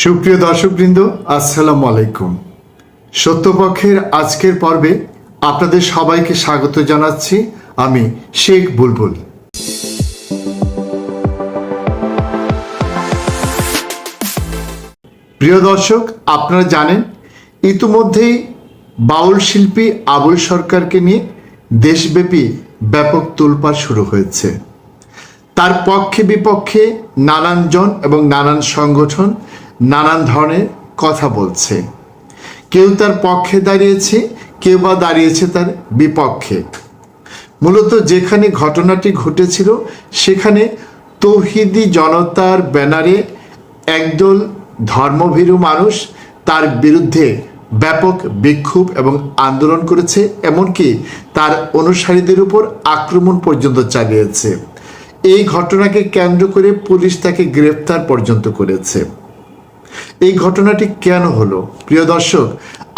সুপ্রিয় দর্শকবৃন্দ, আসসালামু আলাইকুম। সত্যপক্ষের আজকের পর্বে আপনাদের সবাইকে স্বাগত জানাচ্ছি আমি শেখ বুলবুল। প্রিয় দর্শক, আপনারা জানেন, ইতিমধ্যেই বাউল শিল্পী আবুল সরকারকে নিয়ে দেশব্যাপী ব্যাপক তোলপাড় শুরু হয়েছে। তার পক্ষে বিপক্ষে নানান জন এবং নানান সংগঠন নানান ধরনের কথা বলছে। কেউ তার পক্ষে দাঁড়িয়েছে, কেউ বা দাঁড়িয়েছে তার বিপক্ষে। মূলত যেখানে ঘটনাটি ঘটেছিল, সেখানে তৌহিদি জনতার ব্যানারে একদল ধর্মভীরু মানুষ তার বিরুদ্ধে ব্যাপক বিক্ষোভ এবং আন্দোলন করেছে, এমনকি তার অনুসারীদের উপর আক্রমণ পর্যন্ত চালিয়েছে। এই ঘটনাকে কেন্দ্র করে পুলিশ তাকে গ্রেফতার পর্যন্ত করেছে। এই ঘটনাটি কেন হলো? প্রিয় দর্শক,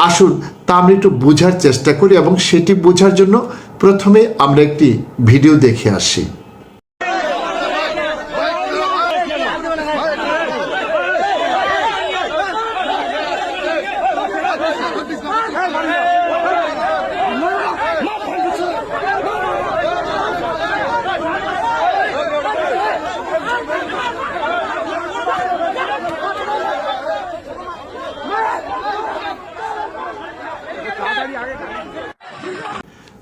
আসুন তা আমরা একটু বোঝার চেষ্টা করি এবং সেটি বোঝার জন্য প্রথমে আমরা একটি ভিডিও দেখে আসি।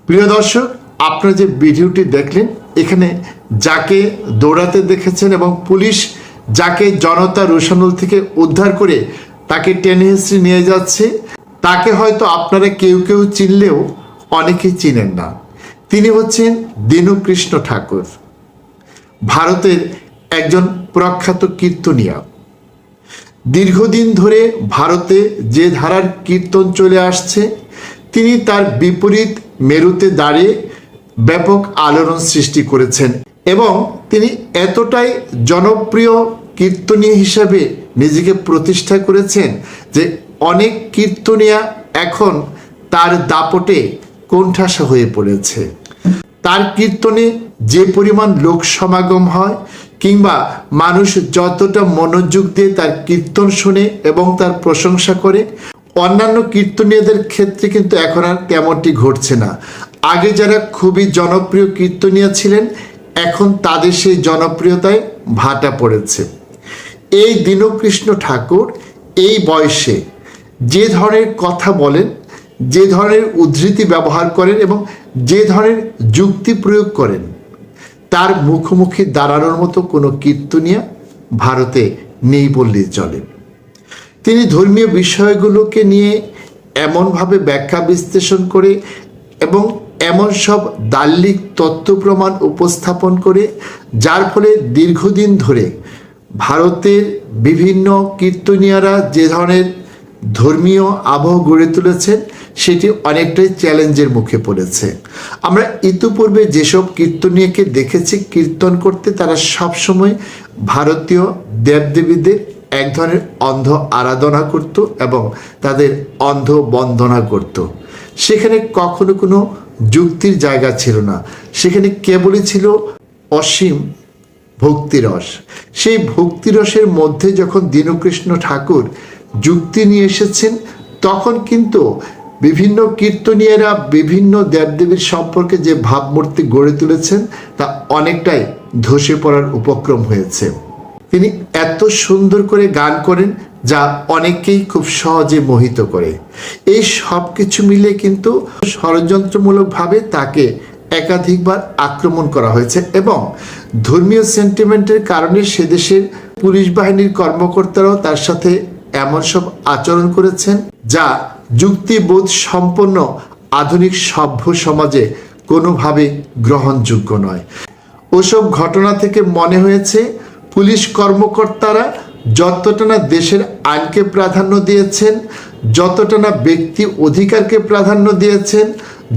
প্রিয় দর্শক, আপনারা যে ভিডিওটি দেখলেন, এখানে যাকে দৌড়াতে দেখেছেন এবং পুলিশ যাকে জনতা রোশানুল থেকে উদ্ধার করে তাকে টেনে হিস্ট্রি নিয়ে যাচ্ছে, তাকে হয়তো আপনারা কেউ কেউ চিনলেও অনেকেই চিনেন না। তিনি হচ্ছেন দীনকৃষ্ণ ঠাকুর, ভারতের একজন প্রখ্যাত কীর্তনিয়া। দীর্ঘদিন ধরে ভারতে যে ধারার কীর্তন চলে আসছে, তিনি তার বিপরীত মেরুতে দাঁড়িয়ে ব্যাপক আলোড়ন সৃষ্টি করেছেন এবং তিনি এতটাই জনপ্রিয় কীর্তনীয় হিসাবে নিজেকে প্রতিষ্ঠা করেছেন যে অনেক কীর্তনিয়া এখন তার দাপটে কোণঠাসা হয়ে পড়েছে। তার কীর্তনে যে পরিমাণ লোক সমাগম হয় কিংবা মানুষ যতটা মনোযোগ দিয়ে তার কীর্তন শুনে এবং তার প্রশংসা করে অন্যান্য কীর্তনীয়দের ক্ষেত্রে কিন্তু এখন আর তেমনটি ঘটছে না। আগে যারা খুবই জনপ্রিয় কীর্তনীয় ছিলেন, এখন তাদের সেই জনপ্রিয়তায় ভাটা পড়েছে। এই দীনকৃষ্ণ ঠাকুর এই বয়সে যে ধরনের কথা বলেন, যে ধরনের উদ্ধৃতি ব্যবহার করেন এবং যে ধরনের যুক্তি প্রয়োগ করেন, তার মুখোমুখি দাঁড়ানোর মতো কোনো কীর্তনিয়া ভারতে নেই বললেই চলে। তিনি ধর্মীয় বিষয়গুলোকে নিয়ে এমনভাবে ব্যাখ্যা বিশ্লেষণ করে এবং এমন সব দাল্লিক তত্ত্ব প্রমাণ উপস্থাপন করে, যার ফলে দীর্ঘদিন ধরে ভারতের বিভিন্ন কীর্তনিয়ারা যে ধরনের ধর্মীয় আবহ গড়ে তুলেছেন, সেটি অনেকটাই চ্যালেঞ্জের মুখে পড়েছে। আমরা ইতিপূর্বে যেসব কীর্তনীয়কে দেখেছি, কীর্তন করতে তারা সবসময় ভারতীয় দেবদেবীদের এক ধরনের অন্ধ আরাধনা করত এবং তাদের অন্ধ বন্দনা করত। সেখানে কখনো কোনো যুক্তির জায়গা ছিল না। সেখানে কেবলই ছিল অসীম ভক্তিরস। সেই ভক্তিরসের মধ্যে যখন দীনকৃষ্ণ ঠাকুর যুক্তি নিয়ে এসেছেন, তখন কিন্তু বিভিন্ন কীর্তনীয়রা, বিভিন্ন দেবদেবীর সম্পর্কে যে ভাবমূর্তি গড়ে তুলেছেন, তা অনেকটাই ধসে পড়ার উপক্রম হয়েছে। তিনি এত সুন্দর করে গান করেন যা অনেককেই খুব সহজে মোহিত করে। এই সব কিছু মিলে কিন্তু ষড়যন্ত্রমূলকভাবে তাকে একাধিকবার আক্রমণ করা হয়েছে এবং ধর্মীয় সেন্টিমেন্টের কারণে সে দেশের পুলিশ বাহিনীর কর্মকর্তারাও তার সাথে এমন সব আচরণ করেছেন যা যুক্তিবোধ সম্পন্ন আধুনিক সভ্য সমাজে কোনোভাবে গ্রহণযোগ্য নয়। ওসব ঘটনা থেকে মনে হয়েছে পুলিশ কর্মকর্তারা যতটা না দেশের আইনকে প্রাধান্য দিয়েছেন, যতটা না ব্যক্তি অধিকারকে প্রাধান্য দিয়েছেন,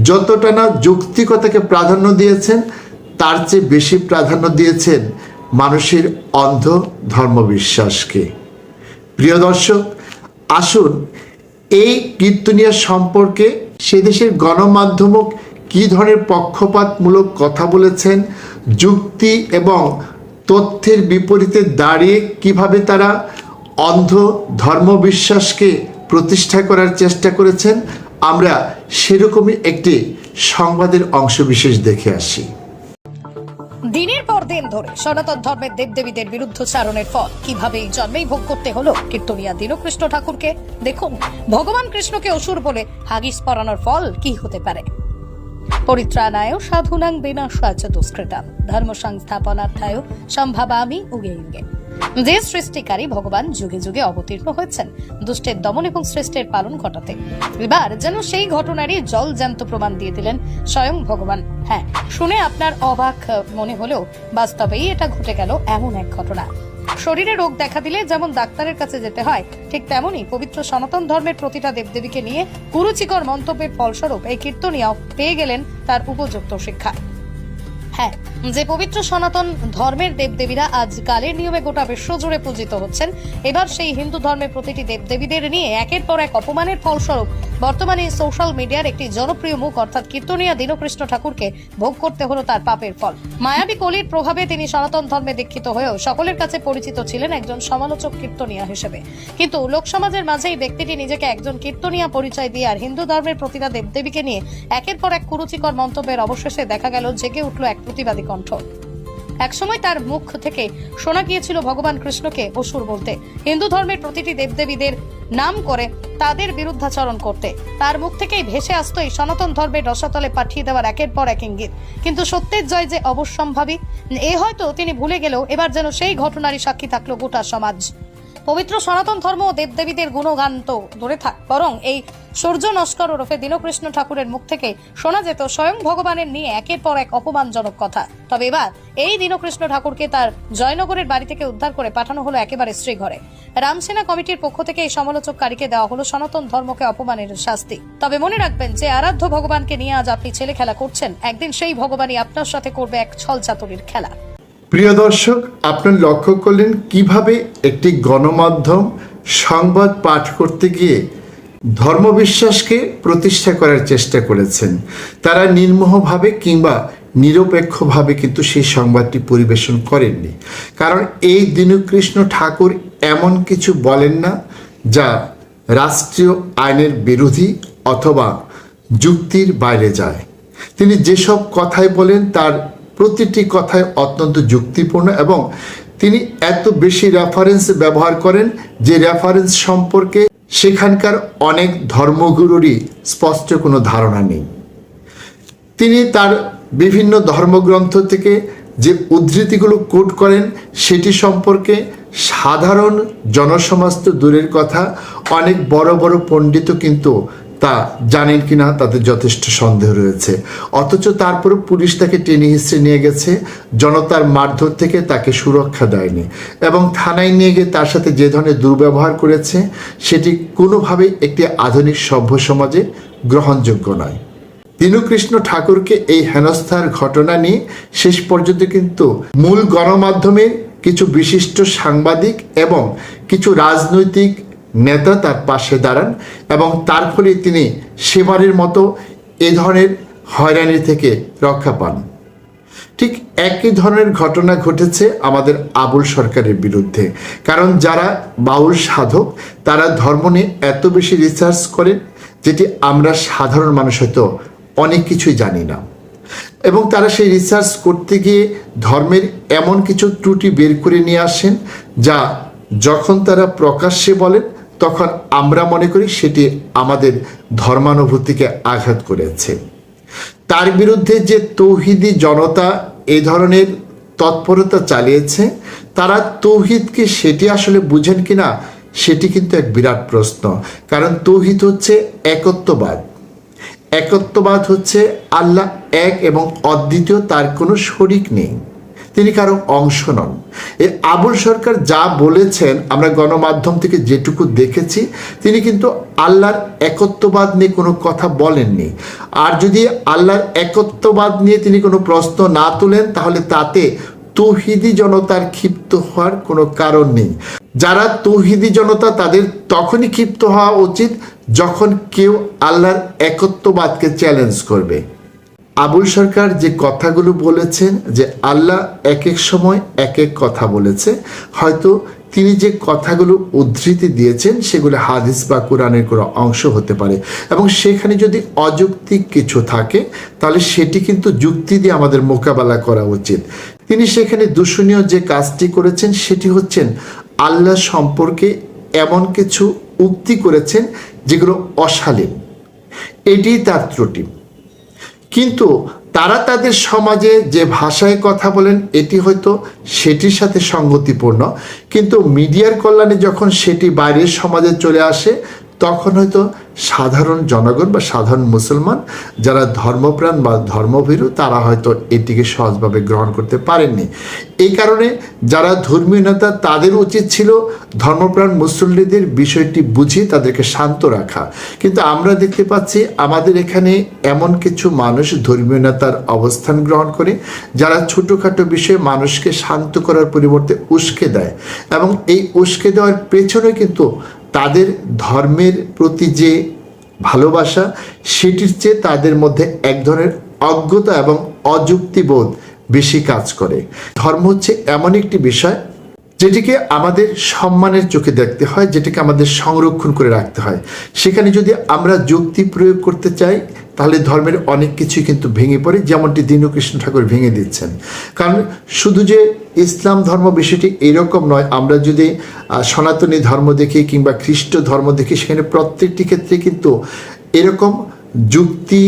যতটা না যৌক্তিকতাকে প্রাধান্য দিয়েছেন, তার চেয়ে বেশি প্রাধান্য দিয়েছেন মানুষের অন্ধ ধর্মবিশ্বাসকে। প্রিয় দর্শক, আসুন এই কীর্তনীয় সম্পর্কে সে দেশের গণমাধ্যমক কী ধরনের পক্ষপাতমূলক কথা বলেছেন, যুক্তি এবং তথ্যের বিপরীতে দাঁড়িয়ে কীভাবে তারা অন্ধ ধর্মবিশ্বাসকে প্রতিষ্ঠা করার চেষ্টা করেছেন, আমরা সেরকমই একটি সংবাদের অংশবিশেষ দেখে আসি। দিনের পর দিন ধরে সনাতন ধর্মের দেবদেবীদের বিরুদ্ধ চারণের ফল কীভাবে এই জন্মেই ভোগ করতে হলো, কীর্তনিয়া দীনকৃষ্ণ ঠাকুরকে? দেখুন, ভগবান কৃষ্ণকে অসুর বলে হাগিস পরানোর ফল কি হতে পারে? পরিত্রাণায় সাধুনাং বিনাশাচ দুষ্কৃতাম ধর্ম সংস্থাপনার্থায় সম্ভাবামি উগে উগে যে সৃষ্টিকারী ভগবান যুগে যুগে অবতীর্ণ হয়েছেন, দুষ্টের দমন এবং শ্রেষ্ঠের পালন ঘটাতে। এবার যেন সেই ঘটনারই জল জ্যান্ত প্রমাণ দিয়ে দিলেন স্বয়ং ভগবান। হ্যাঁ শুনে আপনার অবাক মনে হলেও বাস্তবেই এটা ঘটে গেল এমন এক ঘটনা। শরীরে রোগ দেখা দিলে যেমন ডাক্তারের কাছে যেতে হয়, ঠিক তেমনি পবিত্র সনাতন ধর্মের প্রতিটা দেবদেবীকে নিয়ে কুরুচিকর মন্তব্যের ফলস্বরূপ এই কীর্তনিয়াও পেয়ে গেলেন তার উপযুক্ত শিক্ষা। হ্যাঁ যে পবিত্র সনাতন ধর্মের দেবদেবীরা আজ কালের নিয়মে গোটা বিশ্ব জুড়ে পূজিত হচ্ছেন, এবার সেই হিন্দু ধর্মের প্রতিটি দেবদেবীদের নিয়ে একের পর এক অপমানের ফলস্বরূপ বর্তমানে সোশ্যাল মিডিয়ার একটি জনপ্রিয় মুখ, অর্থাৎ কীর্তনিয়া দীনকৃষ্ণ ঠাকুরকে ভোগ করতে হলো তার পাপের ফল। মায়াবী কলির প্রভাবে তিনি সনাতন ধর্মে দীক্ষিত হয়েও সকলের কাছে পরিচিত ছিলেন একজন সমালোচক কীর্তনিয়া হিসেবে। কিন্তু লোকসমাজের মাঝে এই ব্যক্তিটি নিজেকে একজন কীর্তনিয়া পরিচয় দিয়ে আর হিন্দু ধর্মের প্রতিটা দেবদেবীকে নিয়ে একের পর এক কুরুচিকর মন্তব্যের অবশেষে দেখা গেল, জেগে উঠল এক প্রতিবাদী কণ্ঠ। একসময় তার মুখ থেকে শোনা গিয়েছিল ভগবান কৃষ্ণকে অসুর বলতে। হিন্দু ধর্মের প্রতিটি দেবদেবীদের নাম করে তাদের বিরুদ্ধাচরণ করতে। তার মুখ থেকেই ভেসে আসতো এই সনাতন ধর্মের রসাতলে পাঠিয়ে দেওয়ার একের পর এক ইঙ্গিত। কিন্তু সত্যের জয় যে অবশ্যম্ভাবী, এ হয়তো তিনি ভুলে গেলেও এবার যেন সেই ঘটনারই সাক্ষী থাকল গোটা সমাজ। পবিত্র সনাতন ধর্ম ও দেবদেবীদের গুণগান তো ধরে থাক। বরং এই সূর্য নস্কর ওরফে দীনকৃষ্ণ ঠাকুরের মুখ থেকে শোনা যেত স্বয়ং ভগবানের নিয়ে একের পর এক অপমানজনক কথা। তবে এবার এই দীনকৃষ্ণ ঠাকুরকে তার জয়নগরের বাড়ি থেকে উদ্ধার করে পাঠানো হলো একেবারে শ্রীঘরে। ঘরে রামসেনা কমিটির পক্ষ থেকে এই সমালোচককারীকে দেওয়া হলো সনাতন ধর্মকে অপমানের শাস্তি। তবে মনে রাখবেন যে আরাধ্য ভগবানকে নিয়ে আজ আপনি ছেলে খেলা করছেন, একদিন সেই ভগবানই আপনার সাথে করবে এক ছল চাতুরির খেলা। প্রিয় দর্শক আপনার লক্ষ্য করলেন কীভাবে একটি গণমাধ্যম সংবাদ পাঠ করতে গিয়ে ধর্মবিশ্বাসকে প্রতিষ্ঠা করার চেষ্টা করেছেন? তারা নির্মোহভাবে কিংবা নিরপেক্ষভাবে কিন্তু সেই সংবাদটি পরিবেশন করেননি। কারণ এই দীনকৃষ্ণ ঠাকুর এমন কিছু বলেন না যা রাষ্ট্রীয় আইনের বিরোধী অথবা যুক্তির বাইরে যায়। তিনি যেসব কথাই বলেন তার প্রতিটি কথায় অত্যন্ত যুক্তিপূর্ণ এবং তিনি এত বেশি রেফারেন্স ব্যবহার করেন যে রেফারেন্স সম্পর্কে সেখানকার অনেক ধর্মগুরুরই স্পষ্ট কোনো ধারণা নেই। তিনি তার বিভিন্ন ধর্মগ্রন্থ থেকে যে উদ্ধৃতিগুলো কোট করেন, সেটি সম্পর্কে সাধারণ জনসমাজ তো দূরের কথা, অনেক বড় বড় পণ্ডিত কিন্তু তা জানেন কিনা তাদের যথেষ্ট সন্দেহ রয়েছে। অথচ তারপরে পুলিশ তাকে টেনে হিসেবে নিয়ে গেছে। জনতার মারধর থেকে তাকে সুরক্ষা দেয়নি এবং থানায় নিয়ে গিয়ে তার সাথে যে ধরনের দুর্ব্যবহার করেছে, সেটি কোনোভাবেই একটি আধুনিক সভ্য সমাজে গ্রহণযোগ্য নয়। দীনকৃষ্ণ ঠাকুরকে এই হেনস্থার ঘটনা নিয়ে শেষ পর্যন্ত কিন্তু মূল গণমাধ্যমের কিছু বিশিষ্ট সাংবাদিক এবং কিছু রাজনৈতিক নেতা তার পাশে দাঁড়ান এবং তার ফলে তিনি সেবারের মতো এ ধরনের হয়রানি থেকে রক্ষা পান। ঠিক একই ধরনের ঘটনা ঘটেছে আমাদের আবুল সরকারের বিরুদ্ধে। কারণ যারা বাউল সাধক, তারা ধর্ম নিয়ে এত বেশি রিসার্চ করেন যেটি আমরা সাধারণ মানুষ হয়তো অনেক কিছুই জানি না। এবং তারা সেই রিসার্চ করতে গিয়ে ধর্মের এমন কিছু ত্রুটি বের করে নিয়ে আসেন যা যখন তারা প্রকাশ্যে বলেন তখন আমরা মনে করি সেটি আমাদের ধর্মানুভূতিকে আঘাত করেছে। তার বিরুদ্ধে যে তৌহিদি জনতা এ ধরনের তৎপরতা চালিয়েছে, তারা তৌহিদকে সেটি আসলে বুঝেন কিনা, সেটি কিন্তু এক বিরাট প্রশ্ন। কারণ তৌহিদ হচ্ছে একত্ববাদ। একত্ববাদ হচ্ছে আল্লাহ এক এবং অদ্বিতীয় তার কোনো শরিক নেই। তিনি কারও অংশ নন। এই আবুল সরকার যা বলেছেন, আমরা গণমাধ্যম থেকে যেটুকু দেখেছি, তিনি কিন্তু আল্লাহর একত্ববাদ নিয়ে কোনো কথা বলেননি। আর যদি আল্লাহর একত্ববাদ নিয়ে তিনি কোনো প্রশ্ন না তুলেন, তাহলে তাতে তৌহিদি জনতার ক্ষিপ্ত হওয়ার কোনো কারণ নেই। যারা তৌহিদি জনতা, তাদের তখনই ক্ষিপ্ত হওয়া উচিত যখন কেউ আল্লাহর একত্ববাদকে চ্যালেঞ্জ করবে। আবুল সরকার যে কথাগুলো বলেছেন, যে আল্লাহ এক এক সময় এক এক কথা বলেছে, হয়তো তিনি যে কথাগুলো উদ্ধৃতি দিয়েছেন, সেগুলো হাদিস বা কোরআনের কোনো অংশ হতে পারে। এবং সেখানে যদি অযৌক্তিক কিছু থাকে, তাহলে সেটি কিন্তু যুক্তি দিয়ে আমাদের মোকাবেলা করা উচিত। তিনি সেখানে দূষণীয় যে কাজটি করেছেন, সেটি হচ্ছেন আল্লাহ সম্পর্কে এমন কিছু উক্তি করেছেন, যেগুলো অশালীন। এটিই তার ত্রুটি। কিন্তু তারা তাদের সমাজে যে ভাষায় কথা বলেন, এটি হয়তো সেটির সাথে সঙ্গতিপূর্ণ। কিন্তু মিডিয়ার কল্যাণে যখন সেটি বাইরের সমাজে চলে আসে তখন হয়তো সাধারণ জনগণ বা সাধারণ মুসলমান যারা ধর্মপ্রাণ বা ধর্মভীরু, তারা হয়তো এটিকে সহজভাবে গ্রহণ করতে পারেননি। এই কারণে যারা ধর্মীয় নেতা, তাদের উচিত ছিল ধর্মপ্রাণ মুসল্লিদের বিষয়টি বুঝিয়ে তাদেরকে শান্ত রাখা। কিন্তু আমরা দেখতে পাচ্ছি আমাদের এখানে এমন কিছু মানুষ ধর্মীয় নেতার অবস্থান গ্রহণ করে, যারা ছোটোখাটো বিষয়ে মানুষকে শান্ত করার পরিবর্তে উস্কে দেয়। এবং এই উস্কে দেওয়ার পেছনে কিন্তু তাদের ধর্মের প্রতি যে ভালোবাসা, সেটির চেয়ে তাদের মধ্যে এক ধরনের অজ্ঞতা এবং অযুক্তিবোধ বেশি কাজ করে। ধর্ম হচ্ছে এমন একটি বিষয় যেটিকে আমাদের সম্মানের চোখে দেখতে হয়, যেটিকে আমাদের সংরক্ষণ করে রাখতে হয়। সেখানে যদি আমরা যুক্তি প্রয়োগ করতে চাই, তাহলে ধর্মের অনেক কিছুই কিন্তু ভেঙে পড়ে, যেমনটি দীনকৃষ্ণ ঠাকুর ভেঙে দিচ্ছেন। কারণ শুধু যে ইসলাম ধর্ম বিষয়টি এরকম নয়, আমরা যদি সনাতনী ধর্ম দেখি কিংবা খ্রিস্ট ধর্ম দেখি, সেখানে প্রত্যেকটি ক্ষেত্রে কিন্তু এরকম যুক্তি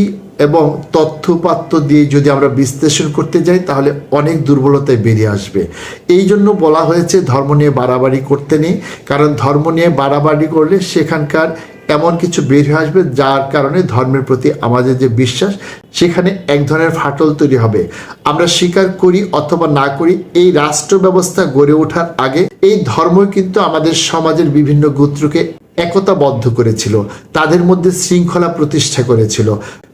এবং তথ্যপাত্য দিয়ে যদি আমরা বিশ্লেষণ করতে যাই, তাহলে অনেক দুর্বলতায় বেরিয়ে আসবে। এই জন্য বলা হয়েছে ধর্ম নিয়ে বাড়াবাড়ি করতে নেই, কারণ ধর্ম নিয়ে বাড়াবাড়ি করলে সেখানকার এমন কিছু বের হয়ে আসবে, যার কারণে ধর্মের প্রতি আমাদের যে বিশ্বাস, সেখানে এক ধরনের ফাটল তৈরি হবে। আমরা স্বীকার করি অথবা না করি, এই রাষ্ট্র ব্যবস্থা গড়ে ওঠার আগে এই ধর্ম কিন্তু আমাদের সমাজের বিভিন্ন গোত্রকে একতাবদ্ধ করেছিল, তাদের মধ্যে শৃঙ্খলা প্রতিষ্ঠা করেছিল।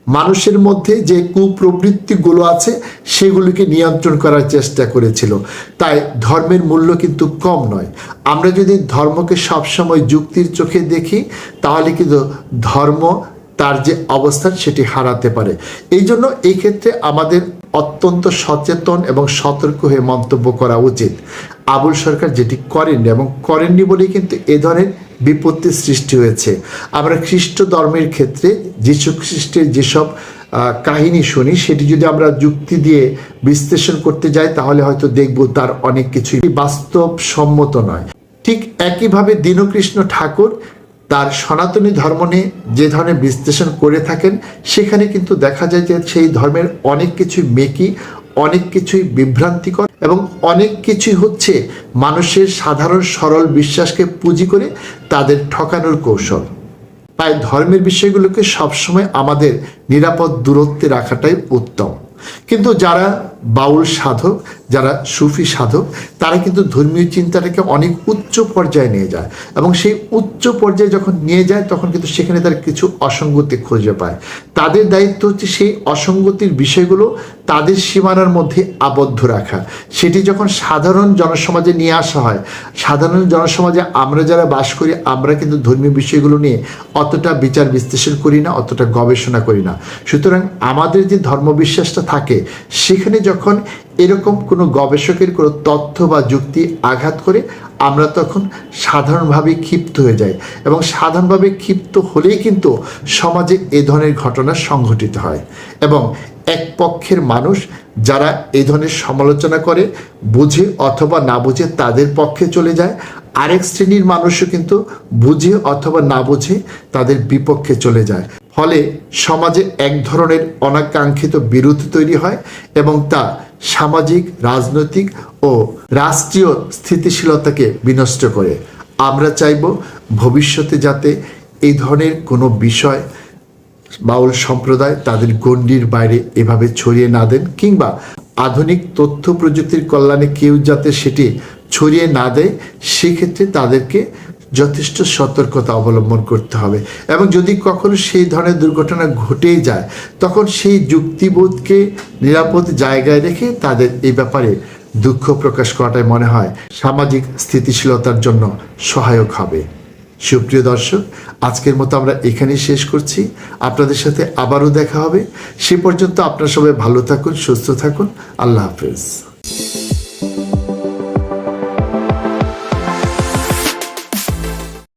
মানুষের মধ্যে যে কুপ্রবৃত্তিগুলো আছে, সেগুলিকে নিয়ন্ত্রণ করার চেষ্টা করেছিল। তাই ধর্মের মূল্য কিন্তু কম নয়। আমরা যদি ধর্মকে সবসময় যুক্তির চোখে দেখি, তাহলে কিন্তু ধর্ম তার যে অবস্থান, সেটি হারাতে পারে। এই জন্য এই ক্ষেত্রে আমাদের অত্যন্ত সচেতন এবং সতর্ক হয়ে মন্তব্য করা উচিত। আবুল সরকার যেটি করেননি এবং করেননি বলেই কিন্তু এ ধরনের বিপত্তির সৃষ্টি হয়েছে। আমরা খ্রিস্ট ধর্মের ক্ষেত্রে যীশু খ্রিস্টের যেসব কাহিনী শুনি, সেটি যদি আমরা যুক্তি দিয়ে বিশ্লেষণ করতে যাই, তাহলে হয়তো দেখব তার অনেক কিছুই বাস্তবসম্মত নয়। ঠিক একইভাবে দীনকৃষ্ণ ঠাকুর তার সনাতনী ধর্ম নিয়ে যে ধরনের বিশ্লেষণ করে থাকেন, সেখানে কিন্তু দেখা যায় যে সেই ধর্মের অনেক কিছুই মেকি, অনেক কিছুই বিভ্রান্তিকর এবং অনেক কিছুই হচ্ছে মানুষের সাধারণ সরল বিশ্বাসকে পুঁজি করে তাদের ঠকানোর কৌশল। তাই ধর্মের বিষয়গুলোকে সবসময় আমাদের নিরাপদ দূরত্বে রাখাটাই উত্তম। কিন্তু যারা বাউল সাধক যারা সুফি সাধক, তারা কিন্তু ধর্মীয় চিন্তাটাকে অনেক উচ্চ পর্যায়ে নিয়ে যায় এবং সেই উচ্চ পর্যায়ে যখন নিয়ে যায়, তখন কিন্তু সেখানে তারা কিছু অসঙ্গতি খুঁজে পায়। তাদের দায়িত্ব হচ্ছে সেই অসঙ্গতির বিষয়গুলো তাদের সীমানার মধ্যে আবদ্ধ রাখা। সেটি যখন সাধারণ জনসমাজে নিয়ে আসা হয়, সাধারণ জনসমাজে আমরা যারা বাস করি, আমরা কিন্তু ধর্মীয় বিষয়গুলো নিয়ে অতটা বিচার বিশ্লেষণ করি না, অতটা গবেষণা করি না। সুতরাং আমাদের যে ধর্মবিশ্বাসটা থাকে, সেখানে যখন এরকম কোনো গবেষকের কোনো তথ্য বা যুক্তি আঘাত করে আমরা তখন সাধারণভাবে ক্ষিপ্ত হয়ে যাই এবং সাধারণভাবে ক্ষিপ্ত হলেই কিন্তু সমাজে এ ধরনের ঘটনা সংঘটিত হয় এবং এক পক্ষের মানুষ যারা এ ধরনের সমালোচনা করে, বুঝে অথবা না বুঝে তাদের পক্ষে চলে যায়। আরেক শ্রেণির মানুষও কিন্তু বুঝে অথবা না বুঝে তাদের বিপক্ষে চলে যায়। ফলে সমাজে এক ধরনের অনাকাঙ্ক্ষিত বিরোধ তৈরি হয় এবং তা সামাজিক, রাজনৈতিক ও রাষ্ট্রীয় স্থিতিশীলতাকে বিনষ্ট করে। আমরা চাইব ভবিষ্যতে যাতে এই ধরনের কোনো বিষয়, বাউল সম্প্রদায় তাদের গণ্ডির বাইরে এভাবে ছড়িয়ে না দেন কিংবা আধুনিক তথ্য প্রযুক্তির কল্যাণে কেউ যাতে সেটি ছড়িয়ে না দেয়, সেক্ষেত্রে তাদেরকে যথেষ্ট সতর্কতা অবলম্বন করতে হবে। এবং যদি কখনো সেই ধরনের দুর্ঘটনা ঘটেই যায়, তখন সেই যুক্তিবোধকে নিরাপদ জায়গায় রেখে তাদের এই ব্যাপারে দুঃখ প্রকাশ করাটাই মনে হয় সামাজিক স্থিতিশীলতার জন্য সহায়ক হবে। সুপ্রিয় দর্শক, আজকের মতো আমরা এখানেই শেষ করছি। আপনাদের সাথে আবারও দেখা হবে। সে পর্যন্ত আপনারা সবাই ভালো থাকুন, সুস্থ থাকুন। আল্লাহ হাফেজ।